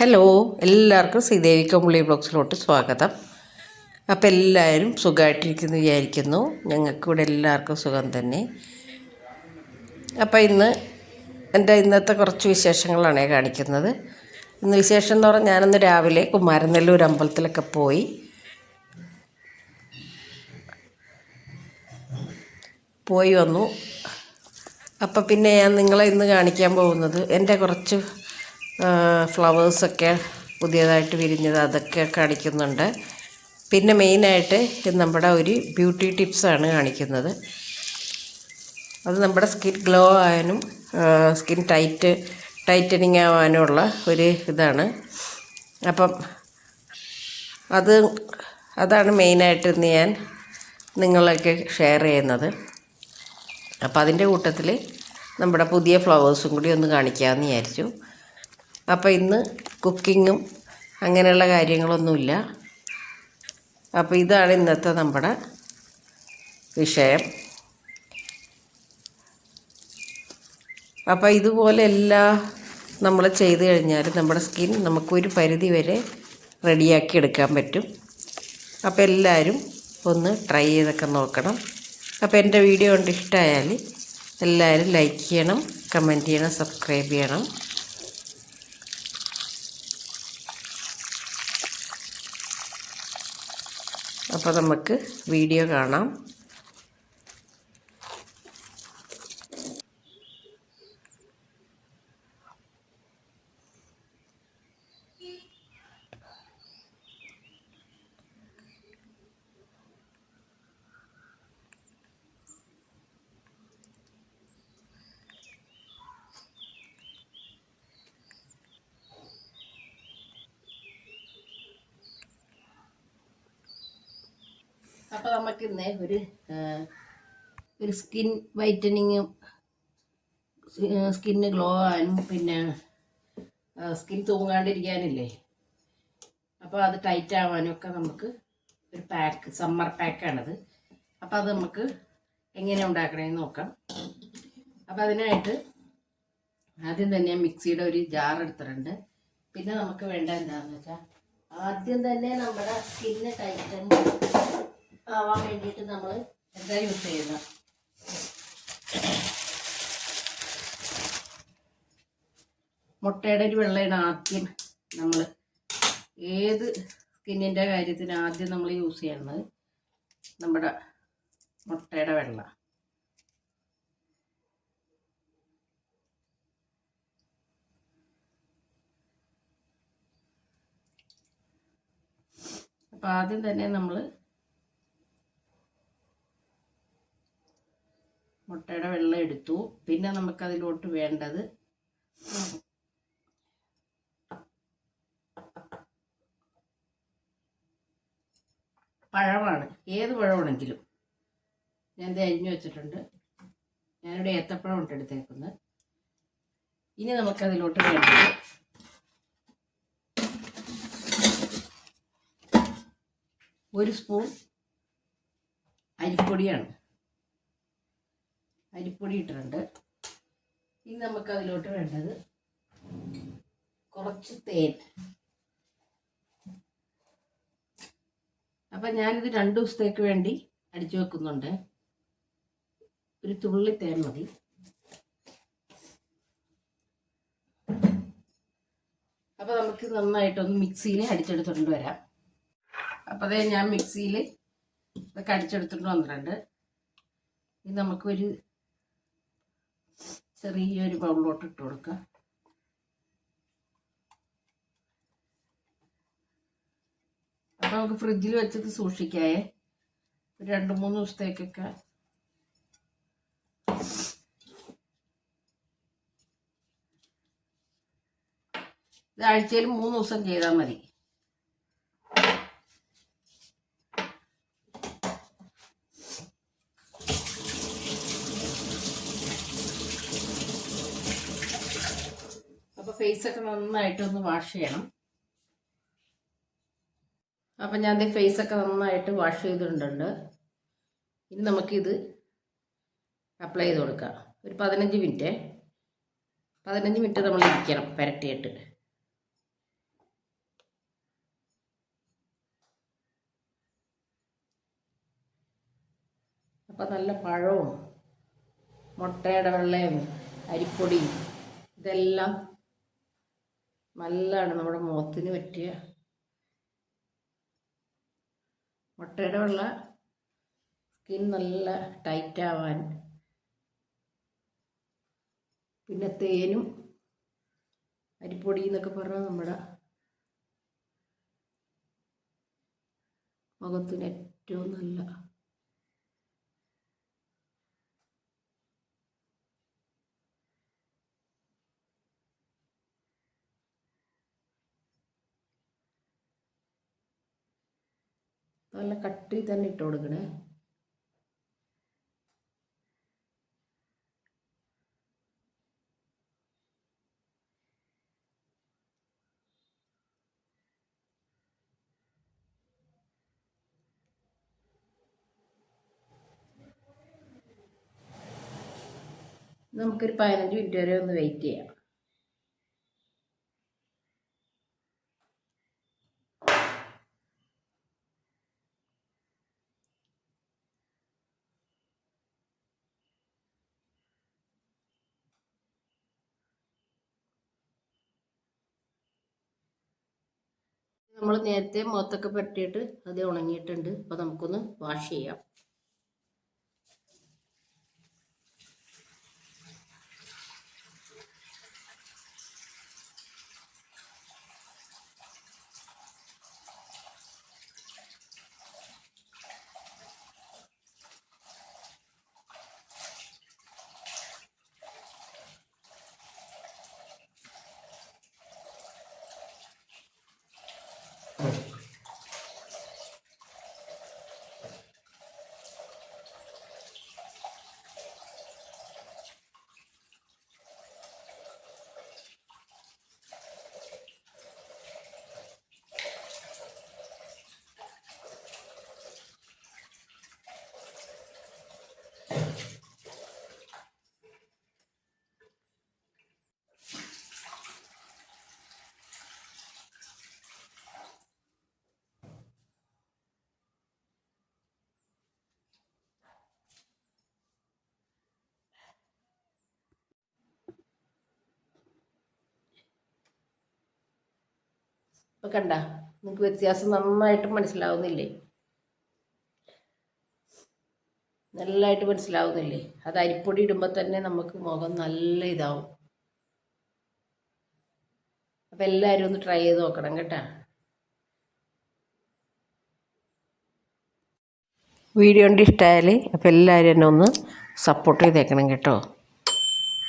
Hello എല്ലാവർക്കും ശ്രീദേവി കമ്പിളി ബ്ലോഗ്സിലോട്ട് സ്വാഗതം. അപ്പോൾ എല്ലാവരും സുഖമായിട്ടിരിക്കുന്നു വിചാരിക്കുന്നു. ഞങ്ങൾക്കിവിടെ എല്ലാവർക്കും സുഖം തന്നെ. അപ്പോൾ ഇന്ന് എന്റെ ഇന്നത്തെ കുറച്ച് വിശേഷങ്ങളാണ് കാണിക്കുന്നത്. ഇന്ന് വിശേഷം എന്ന് പറഞ്ഞാൽ ഞാനൊന്ന് രാവിലെ കുമാരനെല്ലൂർ അമ്പലത്തിലൊക്കെ പോയി. പോയി വന്നു. അപ്പം പിന്നെ ഞാൻ നിങ്ങളെ ഇന്ന് കാണിക്കാൻ പോകുന്നത് എന്റെ കുറച്ച് ഫ്ലവേഴ്സൊക്കെ പുതിയതായിട്ട് വിരിഞ്ഞത് അതൊക്കെ കാണിക്കുന്നുണ്ട്. പിന്നെ മെയിനായിട്ട് നമ്മുടെ ഒരു ബ്യൂട്ടി ടിപ്സാണ് കാണിക്കുന്നത്. അത് നമ്മുടെ സ്കിൻ ഗ്ലോ ആവാനും സ്കിൻ ടൈറ്റ് ടൈറ്റനിങ് ആവാനുമുള്ള ഒരു ഇതാണ്. അപ്പം അത് അതാണ് മെയിനായിട്ട് ഇന്ന് ഞാൻ നിങ്ങളൊക്കെ ഷെയർ ചെയ്യുന്നത്. അപ്പോൾ അതിന്റെ കൂട്ടത്തിൽ നമ്മുടെ പുതിയ ഫ്ലവേഴ്സും കൂടി ഒന്ന് കാണിക്കാമെന്ന് വിചാരിച്ചു. അപ്പോൾ ഇന്ന് കുക്കിങ്ങും അങ്ങനെയുള്ള കാര്യങ്ങളൊന്നുമില്ല. അപ്പോൾ ഇതാണ് ഇന്നത്തെ നമ്മുടെ വിഷയം. അപ്പോൾ ഇതുപോലെ എല്ലാം നമ്മൾ ചെയ്ത് കഴിഞ്ഞാൽ നമ്മുടെ സ്കിൻ നമുക്കൊരു പരിധി വരെ റെഡിയാക്കി എടുക്കാൻ പറ്റും. അപ്പോൾ എല്ലാവരും ഒന്ന് ട്രൈ ചെയ്തൊക്കെ നോക്കണം. അപ്പോൾ എന്റെ വീഡിയോ കൊണ്ട് ഇഷ്ടമായാൽ എല്ലാവരും ലൈക്ക് ചെയ്യണം കമന്റ് ചെയ്യണം സബ്സ്ക്രൈബ് ചെയ്യണം. അപ്പോൾ നമുക്ക് വീഡിയോ കാണാം. അപ്പോൾ നമുക്ക് ഇന്ന് ഒരു ഒരു സ്കിൻ വൈറ്റനിങ്ങും സ്കിന്ന് ഗ്ലോ ആവാനും പിന്നെ സ്കിൻ തൂങ്ങാണ്ടിരിക്കാനില്ലേ? അപ്പോൾ അത് ടൈറ്റ് ആവാനും ഒക്കെ നമുക്ക് ഒരു പാക്ക് സമ്മർ പാക്കാണത് അപ്പോൾ അത് നമുക്ക് എങ്ങനെ ഉണ്ടാക്കണമെന്ന് നോക്കാം. അപ്പോൾ അതിനായിട്ട് ആദ്യം തന്നെ മിക്സിയുടെ ഒരു ജാർ എടുത്തിട്ടുണ്ട്. പിന്നെ നമുക്ക് വേണ്ട എന്താണെന്ന് വെച്ചാൽ ആദ്യം തന്നെ നമ്മുടെ സ്കിന്ന് ടൈറ്റൻ ആവാൻ വേണ്ടിയിട്ട് നമ്മൾ എന്താ യൂസ് ചെയ്യുന്നത് മുട്ടയുടെ ഒരു വെള്ളയാണ് ആദ്യം നമ്മൾ ഏത് സ്കിന്നിന്റെ കാര്യത്തിന് ആദ്യം നമ്മൾ യൂസ് ചെയ്യുന്നത് നമ്മുടെ മുട്ടയുടെ വെള്ള. അപ്പം ആദ്യം തന്നെ നമ്മൾ മുട്ടയുടെ വെള്ളം എടുത്തു. പിന്നെ നമുക്കതിലോട്ട് വേണ്ടത് പഴമാണ്. ഏത് പഴമാണെങ്കിലും. ഞാൻ ഇത് അരിഞ്ഞു വെച്ചിട്ടുണ്ട്. ഞാനിവിടെ ഏത്തപ്പഴം ഉണ്ട് എടുത്തേക്കുന്നത്. ഇനി നമുക്കതിലോട്ട് വേണ്ടത് ഒരു സ്പൂൺ അരിപ്പൊടിയാണ്. അരിപ്പൊടി ഇട്ടിട്ടുണ്ട്. ഇനി നമുക്ക് അതിലോട്ട് വേണ്ടത് കുറച്ച് തേൻ. അപ്പം ഞാനിത് രണ്ട് ദിവസത്തേക്ക് വേണ്ടി അടിച്ചു വെക്കുന്നുണ്ട്. ഒരു തുള്ളി തേൻ മതി. അപ്പോൾ നമുക്ക് നന്നായിട്ടൊന്ന് മിക്സിയിൽ അടിച്ചെടുത്തുകൊണ്ട് വരാം. അപ്പോൾ അതേ ഞാൻ മിക്സിയിൽ ഇതൊക്കെ അടിച്ചെടുത്തിട്ട് വന്നിട്ടുണ്ട്. ഇത് നമുക്കൊരു ചെറിയൊരു ബൗളിലോട്ട് ഇട്ട് കൊടുക്കുക. അപ്പം നമുക്ക് ഫ്രിഡ്ജിൽ വെച്ചത് സൂക്ഷിക്കായേ ഒരു രണ്ട് മൂന്ന് ദിവസത്തേക്കൊക്കെ. ഇത് ആഴ്ചയിൽ മൂന്ന് ദിവസം ചെയ്താൽ മതി. ഫേസൊക്കെ നന്നായിട്ടൊന്ന് വാഷ് ചെയ്യണം. അപ്പം ഞാൻ ഫേസ് ഒക്കെ നന്നായിട്ട് വാഷ് ചെയ്തിട്ടുണ്ട്. ഇനി നമുക്കിത് അപ്ലൈ ചെയ്ത് കൊടുക്കാം. ഒരു പതിനഞ്ച് മിനിറ്റ്. പതിനഞ്ച് മിനിറ്റ് നമ്മൾ ഇരിക്കണം പുരട്ടിയിട്ട്. അപ്പം നല്ല പഴവും മുട്ടയുടെ വെള്ളയും അരിപ്പൊടിയും ഇതെല്ലാം നല്ലതാണ് നമ്മുടെ മുഖത്തിന് പറ്റിയ മുട്ടയുടെ വെള്ള സ്കിൻ നല്ല ടൈറ്റ് ആവാൻ. പിന്നെ തേനും അരിപ്പൊടി എന്നൊക്കെ പറഞ്ഞാൽ നമ്മുടെ മുഖത്തിന് ഏറ്റവും നല്ല നല്ല കട്ടി തന്നെ ഇട്ട് കൊടുക്കണേ. നമുക്കൊരു പതിനഞ്ച് മിനിറ്റ് വരെ ഒന്ന് വെയിറ്റ് ചെയ്യാം. നമ്മൾ നേരത്തെ മുഖത്തൊക്കെ പറ്റിയിട്ട് അത് ഉണങ്ങിയിട്ടുണ്ട്. അപ്പോൾ നമുക്കൊന്ന് വാഷ് ചെയ്യാം. ഇപ്പം കണ്ട? നിങ്ങൾക്ക് വ്യത്യാസം നന്നായിട്ട് മനസ്സിലാവുന്നില്ലേ? നല്ലതായിട്ട് മനസ്സിലാവുന്നില്ലേ? അത് അരിപ്പൊടി ഇടുമ്പോൾ തന്നെ നമുക്ക് മുഖം നല്ല ഇതാവും. അപ്പം എല്ലാവരും ഒന്ന് ട്രൈ ചെയ്ത് നോക്കണം കേട്ടോ. വീഡിയോ കൊണ്ട് ഇഷ്ടമായാൽ അപ്പോൾ എല്ലാവരും എന്നെ ഒന്ന് സപ്പോർട്ട് ചെയ്തേക്കണം കേട്ടോ.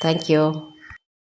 Thank you